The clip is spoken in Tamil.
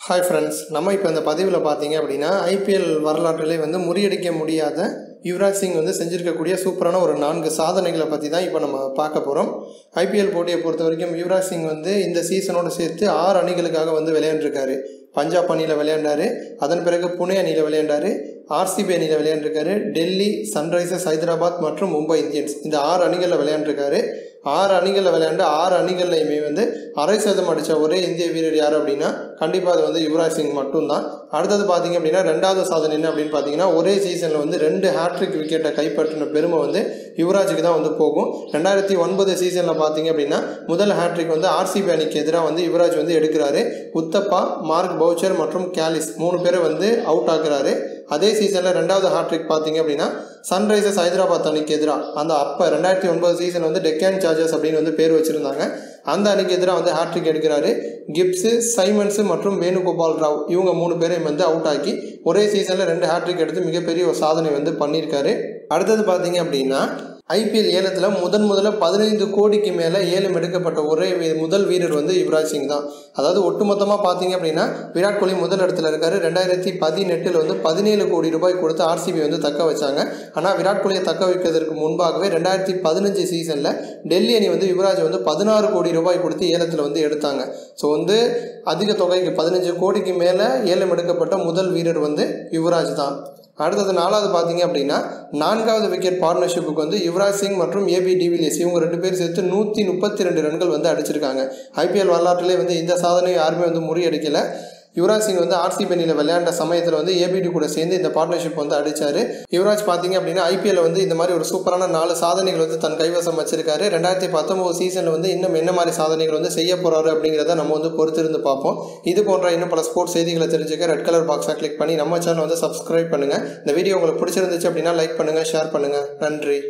ஹாய் ஃப்ரெண்ட்ஸ் நம்ம இப்போ இந்த பதிவில் பார்த்தீங்க அப்படின்னா ஐபிஎல் வரலாற்றிலே வந்து முறியடிக்க முடியாத யுவராஜ் சிங் வந்து செஞ்சுருக்கக்கூடிய சூப்பரான ஒரு நான்கு சாதனைகளை பற்றி தான் இப்போ நம்ம பார்க்க போகிறோம் ஐபிஎல் போட்டியை பொறுத்த வரைக்கும் யுவராஜ் சிங் வந்து இந்த சீசனோடு சேர்த்து ஆறு அணிகளுக்காக வந்து விளையாண்டுருக்காரு. பஞ்சாப் அணியில் விளையாண்டார். அதன் பிறகு புனே அணியில் விளையாண்டார். ஆர்சிபி அணியில் விளையாண்டுருக்காரு. டெல்லி சன்ரைசர்ஸ் ஹைதராபாத் மற்றும் மும்பை இந்தியன்ஸ். இந்த ஆறு அணிகளில் விளையாண்டுருக்காரு. ஆறு அணிகளில் விளையாண்டு ஆறு அணிகள்லையுமே வந்து அரை சதம் அடித்த ஒரே இந்திய வீரர் யார் அப்படின்னா கண்டிப்பாக அது வந்து யுவராஜ் சிங் மட்டும்தான். அடுத்தது பார்த்தீங்க அப்படின்னா ரெண்டாவது சாதனை என்ன அப்படின்னு பார்த்தீங்கன்னா ஒரே சீசனில் வந்து ரெண்டு ஹேட்ரிக் விக்கெட்டை கைப்பற்றின பெருமை வந்து யுவராஜுக்கு தான் வந்து போகும். ரெண்டாயிரத்தி ஒன்பது சீசனில் பார்த்தீங்க அப்படின்னா முதல் ஹேட்ரிக் வந்து ஆர்சிபி அணிக்கு எதிராக வந்து யுவராஜ் வந்து எடுக்கிறாரு. உத்தப்பா மார்க் பவுச்சர் மற்றும் கேலிஸ் மூணு பேரை வந்து அவுட் ஆக்குறாரு. அதே சீசனில் ரெண்டாவது ஹாட்ரிக் பார்த்தீங்க அப்படின்னா சன்ரைசர்ஸ் ஹைதராபாத் அணிக்கு எதிராக அந்த அப்போ ரெண்டாயிரத்தி ஒன்பது சீசன் வந்து டெக்கான் சார்ஜர்ஸ் அப்படின்னு வந்து பேர் வச்சுருந்தாங்க. அந்த அணிக்கு எதிராக வந்து ஹாட்ரிக் எடுக்கிறாரு. கிப்ஸு சைமன்ஸு மற்றும் வேணுகோபால் ராவ் இவங்க மூணு பேரையும் வந்து அவுட் ஆக்கி ஒரே சீசனில் ரெண்டு ஹாட்ரிக் எடுத்து மிகப்பெரிய ஒரு சாதனை வந்து பண்ணியிருக்காரு. அடுத்தது பார்த்தீங்க அப்படின்னா ஐபிஎல் ஏலத்தில் முதன் முதல்ல பதினைந்து கோடிக்கு மேலே ஏலம் எடுக்கப்பட்ட ஒரே முதல் வீரர் வந்து யுவராஜ் சிங் தான். அதாவது ஒட்டுமொத்தமாக பார்த்தீங்க அப்படின்னா விராட் கோலி முதல் இடத்துல இருக்காரு. ரெண்டாயிரத்தி பதினெட்டில் வந்து பதினேழு கோடி ரூபாய் கொடுத்து ஆர்சிபி வந்து தக்க வச்சாங்க. ஆனால் விராட் கோலியை தக்க வைக்கிறதுக்கு முன்பாகவே ரெண்டாயிரத்தி பதினஞ்சு சீசனில் டெல்லி அணி வந்து யுவராஜ் வந்து பதினாறு கோடி ரூபாய் கொடுத்து ஏலத்தில் வந்து எடுத்தாங்க. ஸோ வந்து அதிக தொகைக்கு பதினஞ்சு கோடிக்கு மேலே ஏலம் எடுக்கப்பட்ட முதல் வீரர் வந்து யுவராஜ் தான். அடுத்தது நாலாவது பார்த்தீங்க அப்படின்னா நான்காவது விக்கெட் பார்ட்னர்ஷிப்புக்கு வந்து யுவராஜ் சிங் மற்றும் ஏபி டிவிலியர்ஸ் இவங்க ரெண்டு பேர் சேர்த்து நூற்றி முப்பத்தி ரெண்டு ரன்கள் வந்து அடிச்சிருக்காங்க. ஐபிஎல் வரலாற்றிலே வந்து இந்த சாதனை யாருமே வந்து முறியடிக்கலை. யுவராஜ் சிங் வந்து ஆர்சிபி அணியில் விளையாண்ட சமயத்தில் வந்து ஏபிடி கூட சேர்ந்து இந்த பார்ட்னர்ஷிப் வந்து அடித்தார் யுவராஜ் பார்த்தீங்க அப்படின்னா ஐபிஎல் வந்து இந்த மாதிரி ஒரு சூப்பரான நாலு சாதனைகள் வந்து தன் கைவசம் வச்சிருக்காரு. ரெண்டாயிரத்தி பத்தொம்போது சீசனில் வந்து இன்னும் என்ன மாதிரி சாதனைகள் வந்து செய்ய போகிறாரு அப்படிங்கிறத நம்ம வந்து பொறுத்திருந்து பார்ப்போம். இது போன்ற இன்னும் பல ஸ்போர்ட்ஸ் செய்திகளை தெரிஞ்சுக்க ரெட் கலர் பாக்ஸை கிளிக் பண்ணி நம்ம சேனல் வந்து சப்ஸ்கிரைப் பண்ணுங்கள் இந்த வீடியோ உங்களுக்கு பிடிச்சிருந்துச்சு அப்படின்னா லைக் பண்ணுங்கள் ஷேர் பண்ணுங்கள் நன்றி.